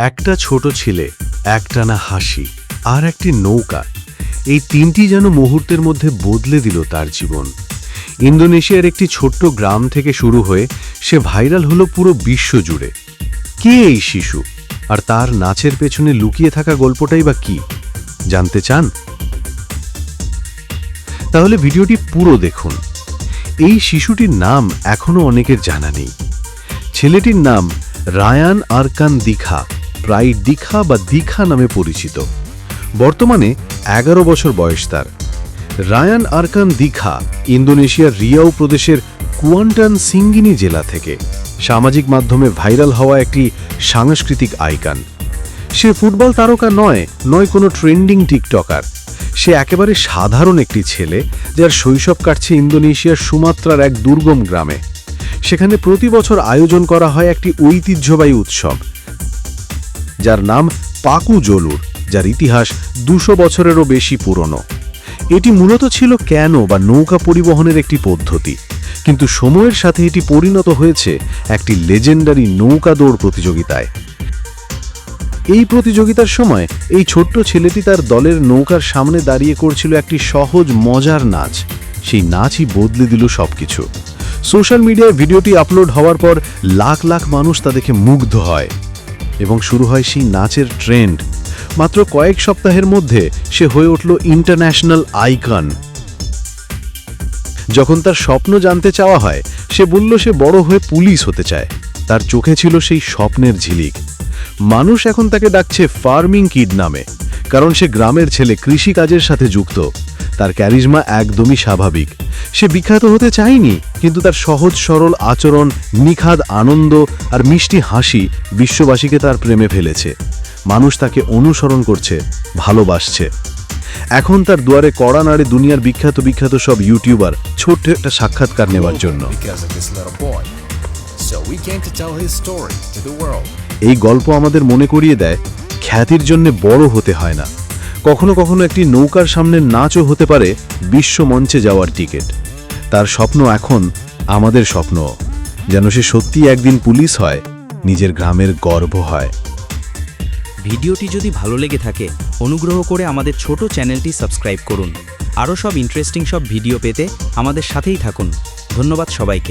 একটা ছোট ছেলে, একটানা হাসি আর একটি নৌকা। এই তিনটি যেন মুহূর্তের মধ্যে বদলে দিল তার জীবন। ইন্দোনেশিয়ার একটি ছোট্ট গ্রাম থেকে শুরু হয়ে সে ভাইরাল হলো পুরো বিশ্ব জুড়ে। কে এই শিশু? আর তার নাচের পেছনে লুকিয়ে থাকা গল্পটাই বা কি? জানতে চান? তাহলে ভিডিওটি পুরো দেখুন। এই শিশুটির নাম এখনও অনেকের জানা নেই। ছেলেটির নাম রায়ান আরকান দীঘা। প্রায় দীঘা বা দীঘা নামে পরিচিত। বর্তমানে এগারো বছর বয়স তার। রায়ান আরকান দীঘা, ইন্দোনেশিয়ার রিয়াও প্রদেশের কুয়ান্টান সিঙ্গিনি জেলা থেকে। সামাজিক মাধ্যমে ভাইরাল হওয়া একটি সাংস্কৃতিক আইকান। সে ফুটবল তারকা নয় নয় কোনো ট্রেন্ডিং টিকটকার। সে একেবারে সাধারণ একটি ছেলে, যার শৈশব কাটছে ইন্দোনেশিয়ার সুমাত্রার এক দুর্গম গ্রামে। সেখানে প্রতি বছর আয়োজন করা হয় একটি ঐতিহ্যবাহী উৎসব। যার নাম পাকু জলুর, যার ইতিহাস দুশো বছরেরও বেশি পুরনো। এটি মূলত ছিল কেন বা নৌকা পরিবহনের একটি পদ্ধতি, কিন্তু সময়ের সাথে এটি পরিণত হয়েছে একটি লেজেন্ডারি নৌকা দৌড় প্রতিযোগিতায়। এই প্রতিযোগিতার সময় এই ছোট্ট ছেলেটি তার দলের নৌকার সামনে দাঁড়িয়ে করছিল একটি সহজ, মজার নাচ। সেই নাচই বদলে দিল সবকিছু। সোশ্যাল মিডিয়ায় ভিডিওটি আপলোড হওয়ার পর লাখ লাখ মানুষ তা দেখে মুগ্ধ হয়। এবং শুরু হয় সেই নাচের ট্রেন্ড। মাত্র কয়েক সপ্তাহের মধ্যে সে হয়ে উঠল ইন্টারন্যাশনাল আইকন। যখন তার স্বপ্ন জানতে চাওয়া হয়, সে বলল সে বড় হয়ে পুলিশ হতে চায়। তার চোখে ছিল সেই স্বপ্নের ঝিলিক। মানুষ এখন তাকে ডাকছে ফার্মিং কিড নামে, কারণ সে গ্রামের ছেলে কৃষি কাজের সাথে যুক্ত। তার ক্যারিজমা একদমই স্বাভাবিক। সে বিখ্যাত হতে চায়নি কিন্তু তার সহজ সরল আচরণ নিখাদ আনন্দ আর মিষ্টি হাসি বিশ্ববাসীকে তার প্রেমে ফেলেছে। মানুষ তাকে অনুসরণ করছে ভালোবাসছে। এখন তার দুয়ারে কড়া নাড়ে দুনিয়ার বিখ্যাত বিখ্যাত সব ইউটিউবার ছোট্ট একটা সাক্ষাৎকার নেওয়ার জন্য. এই গল্প আমাদের মনে করিয়ে দেয় খ্যাতির জন্য বড় হতে হয় না। কখনো কখনো একটি নৌকার সামনে নাচও হতে পারে বিশ্ব মঞ্চে যাওয়ার টিকিট। তার স্বপ্ন এখন আমাদের স্বপ্ন, যেন সে সত্যি একদিন পুলিশ হয়, নিজের গ্রামের গর্ব হয়। ভিডিওটি যদি ভালো লেগে থাকে, অনুগ্রহ করে আমাদের ছোট চ্যানেলটি সাবস্ক্রাইব করুন। আরও সব ইন্টারেস্টিং সব ভিডিও পেতে আমাদের সাথেই থাকুন। ধন্যবাদ সবাইকে।